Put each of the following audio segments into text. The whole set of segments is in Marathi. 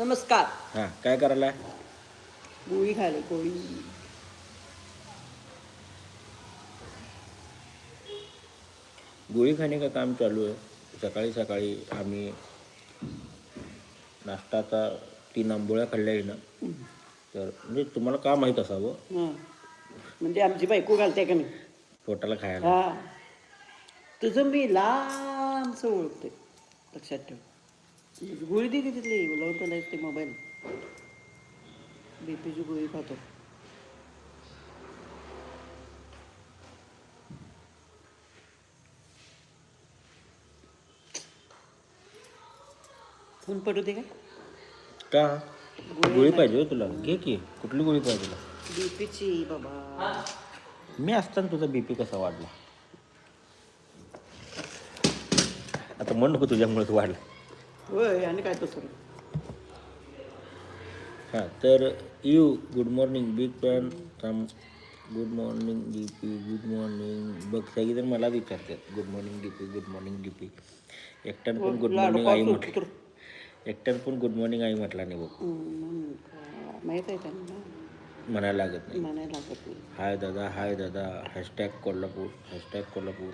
नमस्कार. हां काय करायला गोळी खायला गोळी. गोळी खाणे का काम चालू आहे? सकाळी सकाळी आम्ही नाश्ताचा तीन आंबोळ्या खाल्ल्या ना तर म्हणजे तुम्हाला का माहीत असावं? हां. म्हणजे आमची बायको घालते का नाही? पोटाला खायला. हा. तुझं मी लांबच ओळखते लक्षात ठेव. गोळी दे की तिथली? लावून तुला ते मोबाईल बीपीची गोळी खातो. फोन पडू दे का? का? गोळी पाहिजे हो तुला. घे की. कुठली गोळी पाहिजे तुला? बीपीची बाबा. मी असताना तुझा बीपी कसा वाढला? आता म्हण नको तुझ्यामुळे तू वाढला. होय आणि काय तसं हां तर you good morning big fan थांब good morning D P good morning. बघ सगळीजण मला विचारतात good morning D P good morning D P एकट्यानं पण गुड मॉर्निंग आई म्हटलं. एकट्यानं पण गुड मॉर्निंग आई म्हटला नाही बघ. माहीत आहे त्यांना म्हणायला लागत नाही. म्हणायला लागत नाही. हाय दादा हाय दादा. Hashtag Kolhapur hashtag Kolhapur.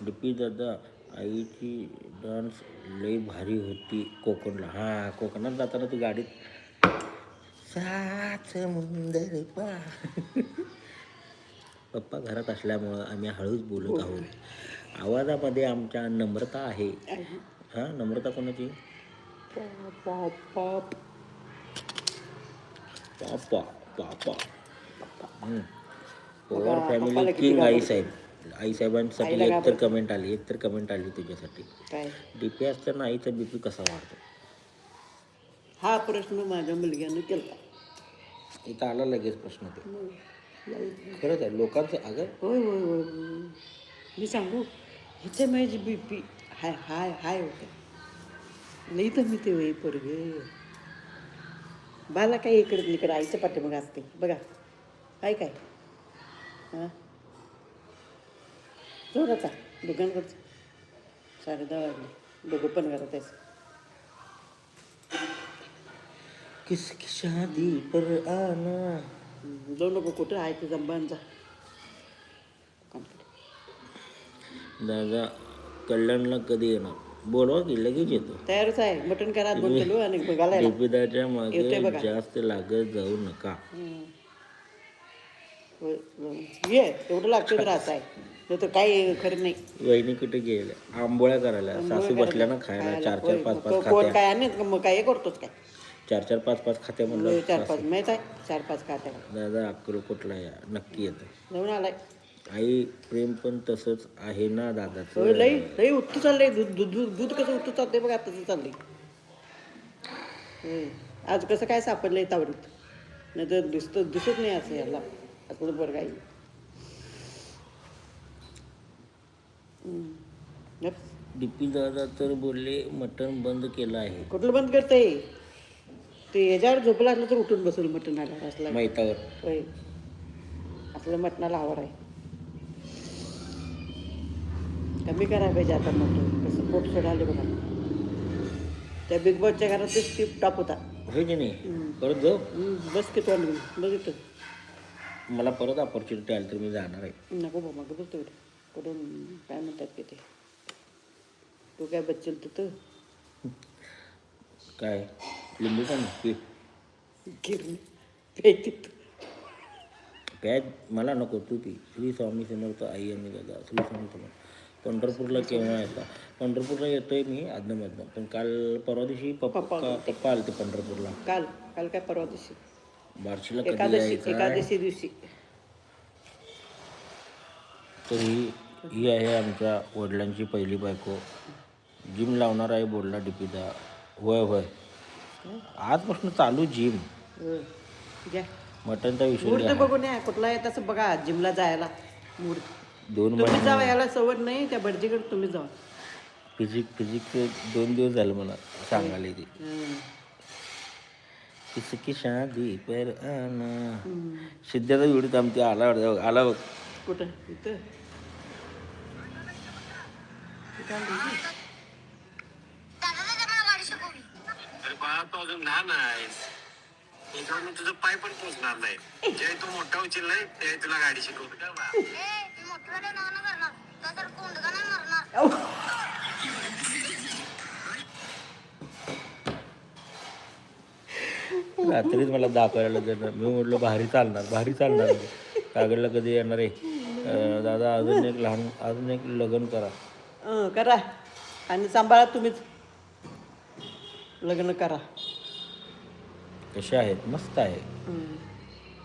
D P दादा आईची डान्स लई भारी होती कोकणला. हां कोकणात जाताना ती गाडीत सात समुंदर पा. पप्पा घरात असल्यामुळं आम्ही हळूच बोलत आहोत. आवाजामध्ये आमच्या नम्रता आहे. हां नम्रता कोणाची? Pop pop Pawar family king आई. साहेब. आई साहेबांसाठी आईला एक तर घाबरते. कमेंट आली एक तर कमेंट आली तुझ्यासाठी. काय? डीपी असताना आईचा बीपी कसा वाढतो? हा प्रश्न माझ्या मुलग्यानं केला इथं आला लगेच प्रश्न ते. खरंच आहे लोकांचं अगं होय होय होय होय. मी सांगू ह्याच्या माझी बी पी हाय हाय हाय होते लई तर मी ते वय पोरगे. बाला काय इकडे इकडे आईच्या पाठीमाग असते बघा. काय काय? हां? जोर आता दुकानकडचं साडे दहा वाजले दोघं पण घरात आहेस किसकी शादी पर आना. जाऊ नको कुठं आहे ते जंबान जा दादा कल्याणला कधी येणार? बोलवा की लगेच येतो. तयारच आहे. मटण करा दोन किलो आणि बघायला डीपीदाच्या मागे येतोय बघा. जास्त लागत जाऊ नका. हम्म. होय, होय. ये एवढं लागतं तर असं आहे. नाही तर काही खरं नाही. वहिनी कुठे गेल्या? आंबोळ्या करायला. सासू बसल्या ना खायला. चार चार पाच पाच कोण खात्या. काय आणत मग काय हे करतोच काय? चार चार पाच पाच खात्या होय, म्हणलं चार पाच. माहीत आहे? चार पाच खात्या. दादा अक्कलकोटला या? नक्की येतं. जाऊन आलाय. आई प्रेम पण तसंच आहे ना होय दादाचं लई लई उत्तू चाललंय. दूध दूध दूध दूध कसं उत्तू चालतंय बघा तसं चाललंय. होय. आज कसं काय सापडलंय तावडीत? नाही तर दिसत दिसत नाही असं याला. असं बरं काही डीपी दादा तर बोलले मटण बंद केलं आहे. कुठलं बंद करतंय? ते याच्यावर झोपला असलं तर उठून बसेल मटण आल्यावर असला मैतावर. होय. आपल्या मटणाला आवड आहे. कमी करायला पाहिजे आता मटण. कसं पोट सोडाले बघा. त्या बिग बॉसच्या घरात ते टिप टॉप होता. होय की नाही. परत जाऊ हम्म, बस की तोंड घेऊन. बघितलं. मला परत ऑपॉर्च्युनिटी आली तर मी जाणार आहे. नको बाबा बघ कुठून काय म्हणतात की ते? तू काय बच्चल तिथं काय? लिंबू पाणी गिरणी. प्यायची प्याज मला नको तू पी श्री स्वामी समर्थ आई आणि दादा श्री स्वामी समर्थ. पंढरपूरला केव्हा येता? पंढरपूरला येतोय मी आदनमधनं पण काल परवा दिवशी पप्पा पप्पा पप्पा आलते पंढरपूरला. काल काल काय परवा दिवशी? बार्शीला कधी एकादशी यायचं? एकादशी दिवशी. तर ही आहे आमच्या वडिलांची पहिली बायको. जिम लावणार आहे बोलला डिपिदा होय होय. आजपासून चालू जिम. घ्या. मटनचा विषय मुहूर्त. बघून या. कुठला आहे तसं बघा जिमला जायला. मुहूर्त. दोन तुम्ही महिने. जावा याला सवड नाही त्या भटजीकडे तुम्ही जावा. फिजिक फिजिकचे दोन दिवस झालं मला सांगायला ते हं. किसकी शादी पर आना. सिद्ध्याचा व्हिडिओ थांबते. आला आला बघ. कुठं? इथं? अरे आली. बाळा तू अजून लहान आहेस त्याच्यावर तुझं पाय पण पोचणार नाही जे तू मोठा उचल नाही ते तुला गाडी शिकवू का रात्रीच मला दाखवायला देणार मी म्हटलं भारी चालणार भारी चालणार. कागडला कधी येणार आहे? दादा अजून एक लहान अजून एक लग्न करा. करा. आणि सांभाळा तुम्हीच. लग्न करा. कसे आहेत? मस्त आहे.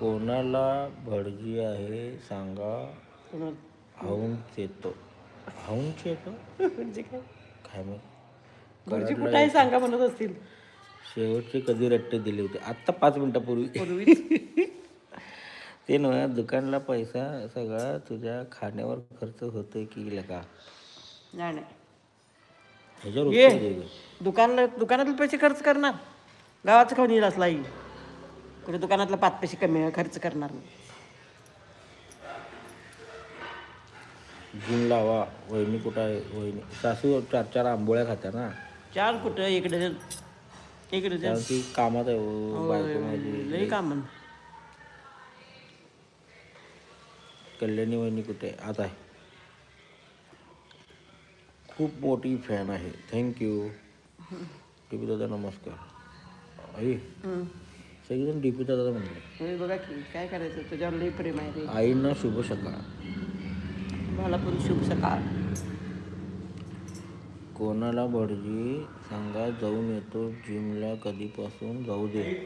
कोणाला भडजी आहे सांगा. कोणा- हाऊनच येतो. हाऊनच येतो? म्हणजे काय? काय माहीत? घरची कुठे आहे सांगा म्हणत असतील. शेवटचे कधी रट्टे दिले होते? आत्ता पाच मिनिटापूर्वी. पूर्वीच. ते ना दुकानला पैसा सगळा तुझ्या खाण्यावर खर्च होतोय की का? नाही नाही. ह्याच्यावर ये. उत्तर दे गं. दुकानला दुकानातले पैसे खर्च करणार. गावाचं खाऊन येईल असला येईल कुठे दुकानातला पाच पैसे कमी खर्च करणार नाही. लावा. वहिनी कुठं आहे? वहिनी सासू चार चार आंबोळ्या खात्या ना. चार कुठं? डझन कारण ती कामात आहे हो, बायको माझी लई काम. कल्याणी वहिनी कुठे? आहे? आता आहे. खूप मोठी फॅन आहे. थँक्यू डी पी दादा नमस्कार. आई. सगळीजण डी पी दादा म्हणले. बघा की काय करायचं? तुझ्यावर लई प्रेम आहे रे. आईंना शुभ सकाळ. मला पण शुभ सकाळ. कोणाला भटजी सांगा जाऊन येतो जिमला कधीपासून? जाऊ दे.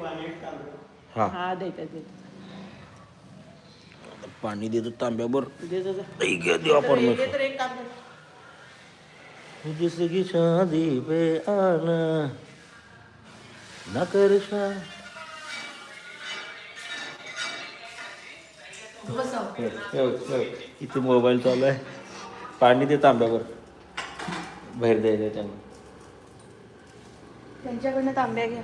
हा. हा पाणी देतो तांब्यावर. दे जा, जा. आई गं, देवा परमेश्वर दे तर एक काम कर. जिसकी शादी पे आना न कर शा. इथे मोबाईल चालू आहे. पाणी दे तांब्यावर. बाहेर द्यायचं त्यांना. त्यांच्याकडनं तांब्या घ्या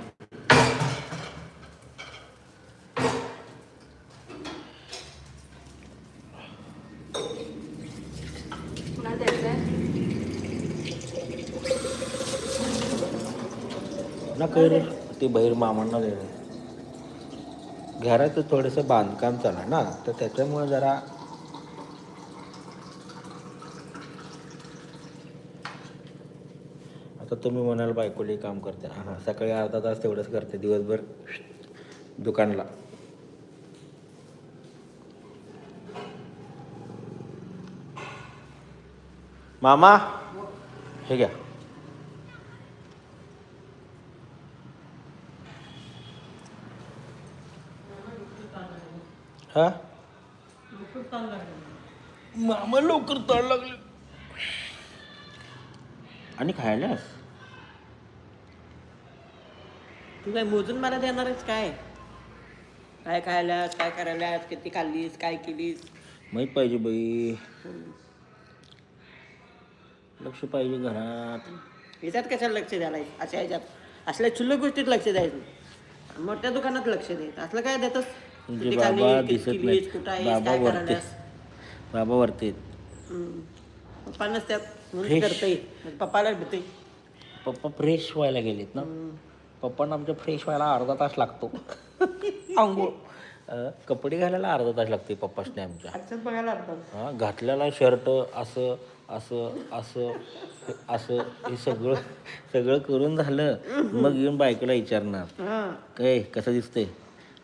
कुणाला द्यायचंय ना कर ते बहीर मामांना दे घराचं थोडंसं बांधकाम चालू आहे ना तर त्याच्यामुळे जरा आता तुम्ही म्हणाल बायकोली काम करते. हां सकाळी अर्धा तास तेवढंच करते दिवसभर दुकानला. मामा हे घ्या. हा? मामा लवकर तळ लागले. आणि खायलास? तू काय मोजून मला देणार आहेस काय? काय खायलास काय करायलास किती खाल्लीस काय केलीस? माहीत पाहिजे बाई. लक्ष पाहिजे घरात. ह्याच्यात कशाला लक्ष द्यायला अशा ह्याच्यात असल्या क्षुल्लक गोष्टीत लक्ष द्यायचं. मोठ्या दुकानात लक्ष द्यायचं असलं काय देतस? तुमचे किती बाबा दिसत आहेस बाबा वरते. बाबा वरते. करतंय. पप्पाला पप्पा फ्रेश व्हायला गेलेत ना. पप्पांना आमच्या फ्रेश व्हायला अर्धा तास लागतो. आंघोळ. कपडे घालायला अर्धा तास लागते पप्पासने आमच्या. बघायला हा घातलेला शर्ट असं असं असं असं हे सगळं सगळं करून झालं. मग येऊन बायकोला विचारणार. हा. काय कसं दिसतंय?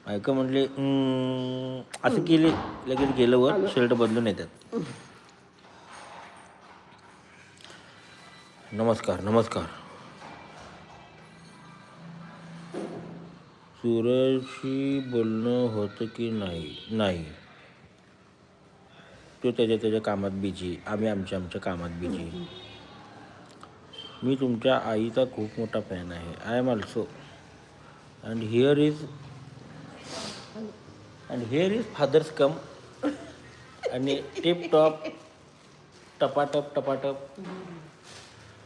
बायको म्हणले "हम्म," असं केले लगेच गेलं वर शर्ट बदलून येतात. नमस्कार नमस्कार. सूरजशी बोलणं होतं की नाही? नाही. तो त्याच्या त्याच्या कामात बिझी आम्ही आमच्या आमच्या कामात बिझी मी तुमच्या आईचा खूप मोठा फॅन आहे. I am also and here is and here is fathers come आणि टिप टॉप टपाटप टपाटप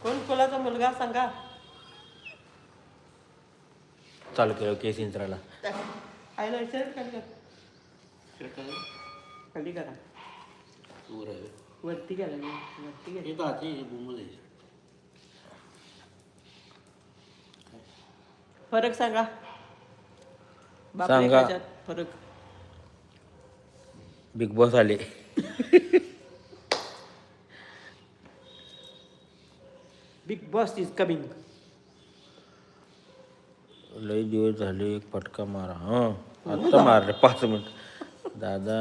कोण कोणाचा मुलगा सांगा? चालू केलं केस इंचराला आईला विचार कर खाली करा. वरती गेला मी वरती गेला फरक सांगा. सांगा. फरक. बिग बॉस आले. बिग बॉस इज कमिंग लई दिवस झाले एक फटका मारा हां. आत्ता मारले पाच मिनिट. दादा